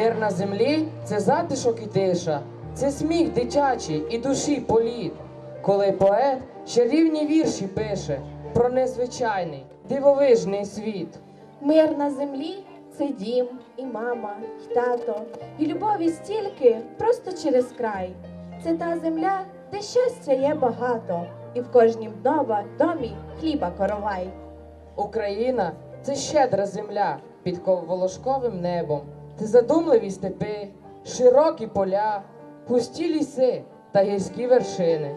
Мир на землі це затишок і тиша, це сміх дитячий і душі політ. Коли поет чарівні вірші пише про незвичайний, дивовижний світ. Мир на землі це дім, і мама, і тато, і любові стільки просто через край. Це та земля, де щастя є багато, і в кожнім вдома домі хліба коровай. Україна це щедра земля під волошковим небом. Це задумливі степи, широкі поля, густі ліси та гірські вершини.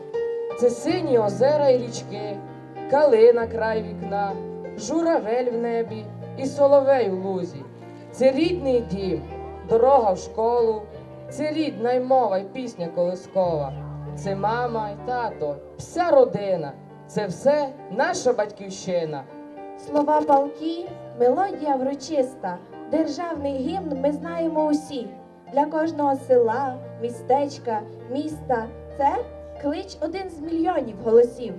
Це сині озера і річки, калина край вікна, журавель в небі і соловей у лузі. Це рідний дім, дорога в школу, це рідна й мова й пісня колискова. Це мама й тато, вся родина. Це все наша батьківщина. Слова палки, мелодія врочиста, державний гімн ми знаємо усі. Для кожного села, містечка, міста це клич один з мільйонів голосів.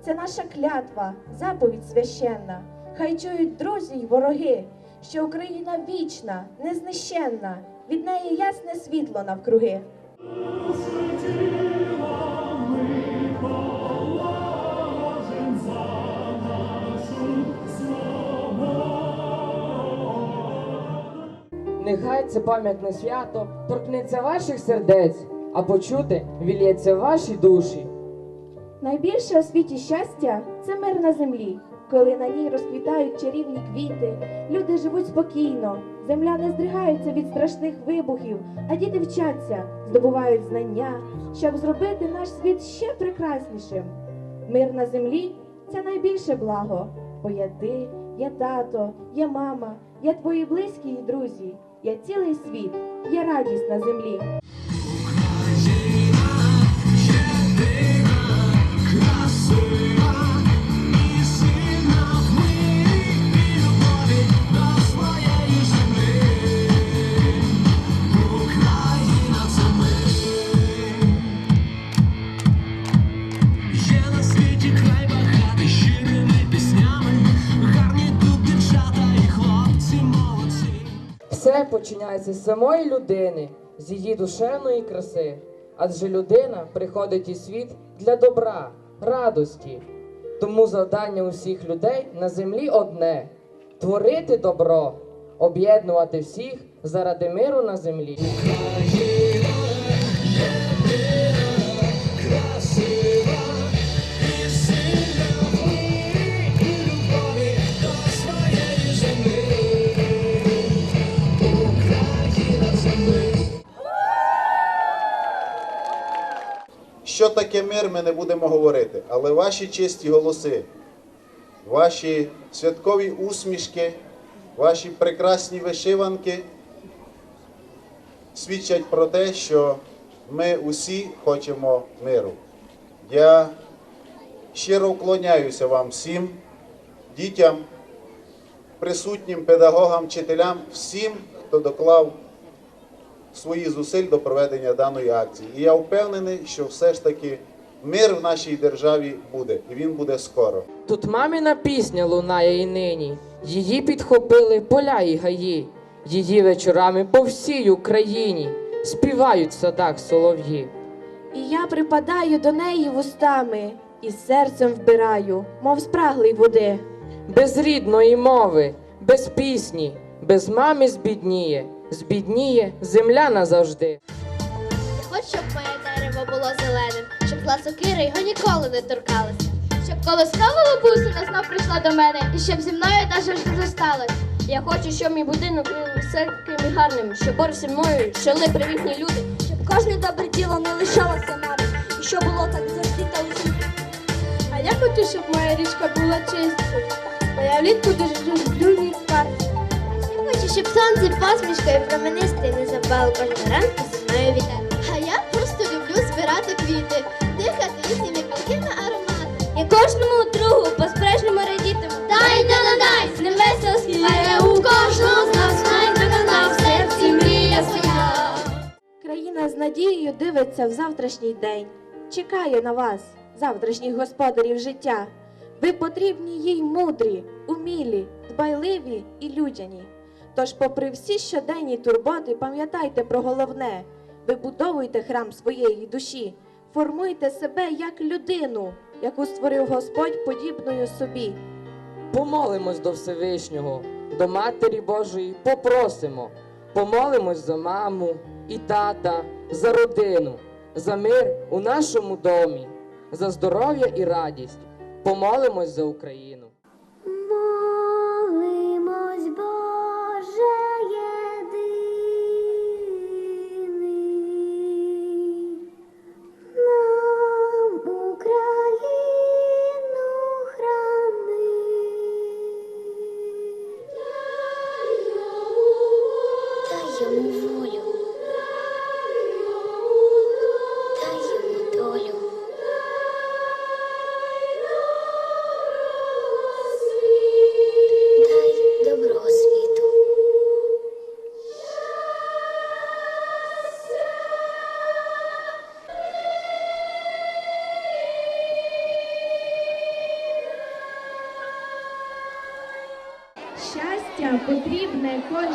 Це наша клятва, заповідь священна. Хай чують друзі й вороги, що Україна вічна, незнищенна, від неї ясне світло навкруги. Нехай це пам'ятне свято торкнеться ваших сердець, а почути вільється ваші душі. Найбільше у світі щастя це мир на землі, коли на ній розквітають чарівні квіти, люди живуть спокійно, земля не здригається від страшних вибухів, а діти вчаться, здобувають знання, щоб зробити наш світ ще прекраснішим. Мир на землі це найбільше благо, бо є ти, є тато, є мама, є твої близькі і друзі, є цілий світ, я радість на землі. Починається з самої людини, з її душевної краси. Адже людина приходить у світ для добра, радості. Тому завдання усіх людей на землі одне творити добро, об'єднувати всіх заради миру на землі. Що таке мир, ми не будемо говорити, але ваші чисті голоси, ваші святкові усмішки, ваші прекрасні вишиванки свідчать про те, що ми усі хочемо миру. Я щиро вклоняюся вам всім, дітям, присутнім педагогам, вчителям, всім, хто доклав свої зусиль до проведення даної акції. І я впевнений, що все ж таки мир в нашій державі буде, і він буде скоро. Тут маміна пісня лунає і нині. Її підхопили поля і гаї. Її вечорами по всій Україні співають в садах солов'ї. І я припадаю до неї вустами, і серцем вбираю, мов спраглий води. Без рідної мови, без пісні, без мами збідніє, збідніє земля назавжди. Хоч щоб моє дерево було зеленим, щоб зла сокира його ніколи не торкалася. Щоб колоскова бабусина знов прийшла до мене, і щоб зі мною навіть не зосталась. Я хочу, щоб мій будинок був високим і гарним, щоб поруч зі мною жили привітні люди, щоб кожне добре діло не лишалося маром, і щоб було так завжди та усім. А я хочу, щоб моя річка була чистою, бо я влітку дуже люблю відпати. Я хочу, щоб сонце посмішкою променисте не запало кожного ранку зі мною вітати. А я просто люблю збирати квіти, дихати їхніми палкими ароматами. І кожному другу по-справжньому радітиму. Дай да дай, з ним весело співає у кожного з нас, най в серці мрія своя. Країна з надією дивиться в завтрашній день, чекає на вас, завтрашніх господарів життя. Ви потрібні їй мудрі, умілі, дбайливі і людяні. Тож, попри всі щоденні турботи, пам'ятайте про головне: вибудовуйте храм своєї душі, формуйте себе як людину, яку створив Господь подібною собі. Помолимось до Всевишнього, до Матері Божої попросимо. Помолимось за маму і тата, за родину, за мир у нашому домі, за здоров'я і радість. Помолимось за Україну.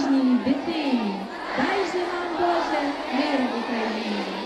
Потрібне кожній дитині. Дай же нам, Боже, мир в Україні. Мене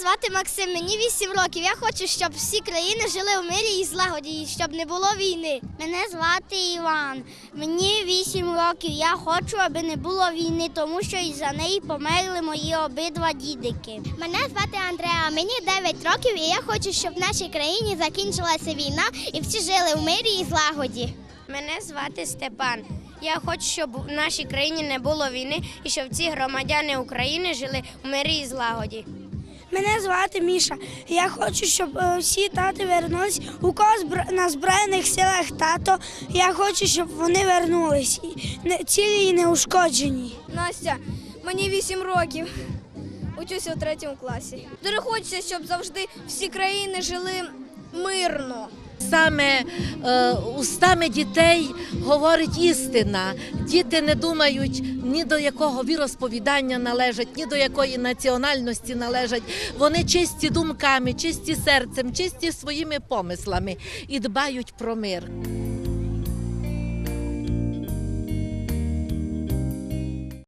звати Максим, мені 8 років. Я хочу, щоб всі країни жили в мирі і злагоді, і щоб не було війни. Мене звати Іван. Мені 8 років. Я хочу, аби не було війни, тому що із-за неї померли мої обидва дідики. Мене звати Андреа, мені 9 років, і я хочу, щоб в нашій країні закінчилася війна і всі жили в мирі і злагоді. Мене звати Степан. Я хочу, щоб в нашій країні не було війни і щоб всі громадяни України жили в мирі і злагоді. Мене звати Міша. Я хочу, щоб е, всі тати вернулись. У кого на Збройних силах тато. Я хочу, щоб вони вернулись. І не- Цілі і неушкоджені. Настя, мені 8 років. Учуся у третьому класі. Дуже хочеться, щоб завжди всі країни жили мирно. Саме е, устами дітей говорить істина. Діти не думають ні до якого віросповідання належать, ні до якої національності належать. Вони чисті думками, чисті серцем, чисті своїми помислами і дбають про мир.